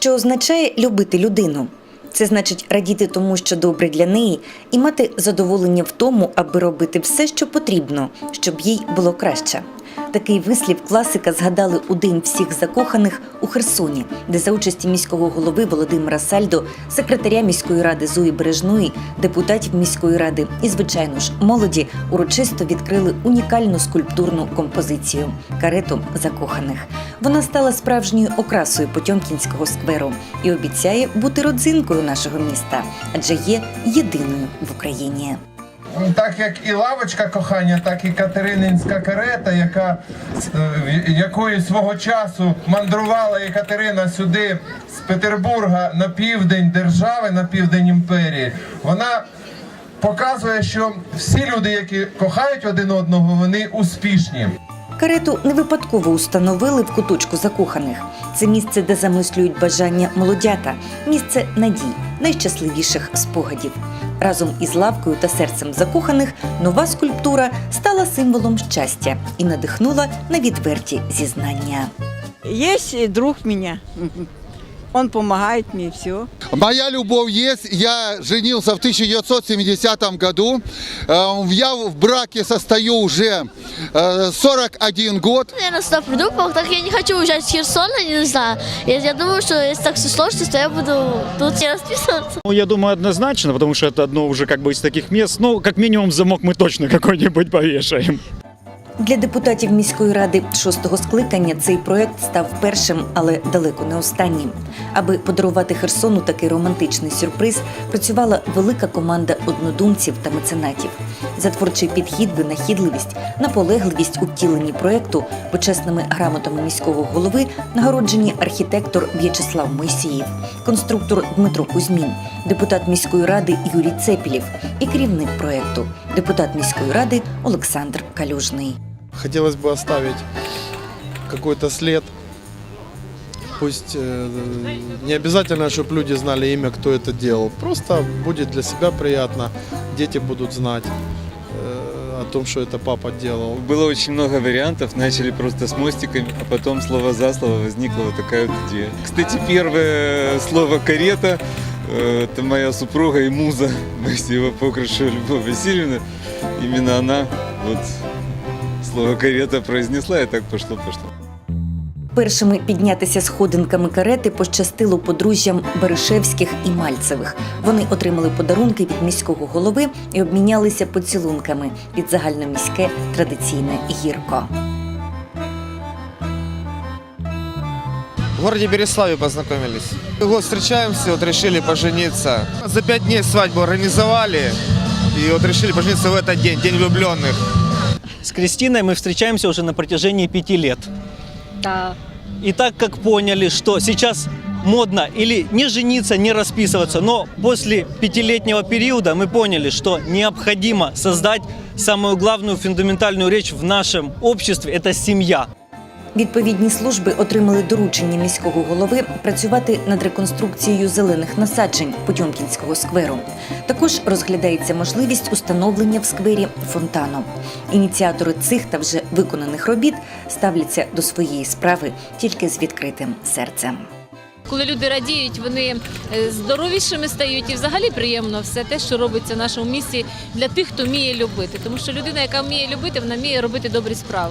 що означає любити людину. Це значить радіти тому, що добре для неї, і мати задоволення в тому, аби робити все, що потрібно, щоб їй було краще. Такий вислів класика згадали у день всіх закоханих у Херсоні, де за участі міського голови Володимира Сальдо, секретаря міської ради Зої Бережної, депутатів міської ради і, звичайно ж, молоді урочисто відкрили унікальну скульптурну композицію карету закоханих. Вона стала справжньою окрасою Потьомкінського скверу і обіцяє бути родзинкою нашого міста, адже є єдиною в Україні. Так як і лавочка кохання, так і Катерининська карета, яка е, якою свого часу мандрувала Екатерина сюди з Петербурга на південь держави, на південь імперії. Вона показує, що всі люди, які кохають один одного, вони успішні. Карету не випадково установили в куточку закоханих. Це місце, де замислюють бажання молодята, місце надій, найщасливіших спогадів. Разом із лавкою та серцем закоханих нова скульптура стала символом щастя і надихнула на відверті зізнання. Є друг меня. Он помогает мне, все. Моя любовь есть. Я женился в 1970 году. Э, Я в браке состою уже э, 41 год. Наверное, сюда приду, так я не хочу уезжать с Херсона, не знаю. Я, я думаю, что если так все сложится, то я буду тут не расписываться. Ну, я думаю, однозначно, потому что это одно уже как бы из таких мест. Ну, как минимум, замок мы точно какой-нибудь повешаем. Для депутатів міської ради шостого скликання цей проект став першим, але далеко не останнім. Аби подарувати Херсону такий романтичний сюрприз, працювала велика команда однодумців та меценатів. За творчий підхід, винахідливість, наполегливість у втіленні проекту почесними грамотами міського голови нагороджені архітектор В'ячеслав Мойсіїв, конструктор Дмитро Кузьмін, депутат міської ради Юрій Цепілів і керівник проекту, депутат міської ради Олександр Калюжний. Хотелось бы оставить какой-то след. Пусть э, не обязательно, чтобы люди знали имя, кто это делал. Просто будет для себя приятно. Дети будут знать э, о том, что это папа делал. Было очень много вариантов, начали просто с мостиками, а потом слово за слово возникла вот такая вот идея. Кстати, первое слово «карета» это моя супруга и муза Моисеева Покрышева Любовь Васильевна. Именно она вот слово «карета» произнесла, и так пошло-пошло. Першими піднятися сходинками карети пощастило подружжям Берешевських і Мальцевих. Вони отримали подарунки від міського голови і обмінялися поцілунками під загальноміське традиційне гірко. В городе Береславе познакомились. Вот встречаемся, вот решили пожениться. За пять дней свадьбу организовали. И вот решили пожениться в этот день, День влюбленных. С Кристиной мы встречаемся уже на протяжении пяти лет. Да. И так как поняли, что сейчас модно или не жениться, не расписываться, но после пятилетнего периода мы поняли, что необходимо создать самую главную фундаментальную речь в нашем обществе – это семья. Відповідні служби отримали доручення міського голови працювати над реконструкцією зелених насаджень Потьомкінського скверу. Також розглядається можливість установлення в сквері фонтану. Ініціатори цих та вже виконаних робіт ставляться до своєї справи тільки з відкритим серцем. Коли люди радіють, вони е, здоровішими стають і взагалі приємно все те, що робиться в нашому місті для тих, хто вміє любити. Тому що людина, яка вміє любити, вона вміє робити добрі справи.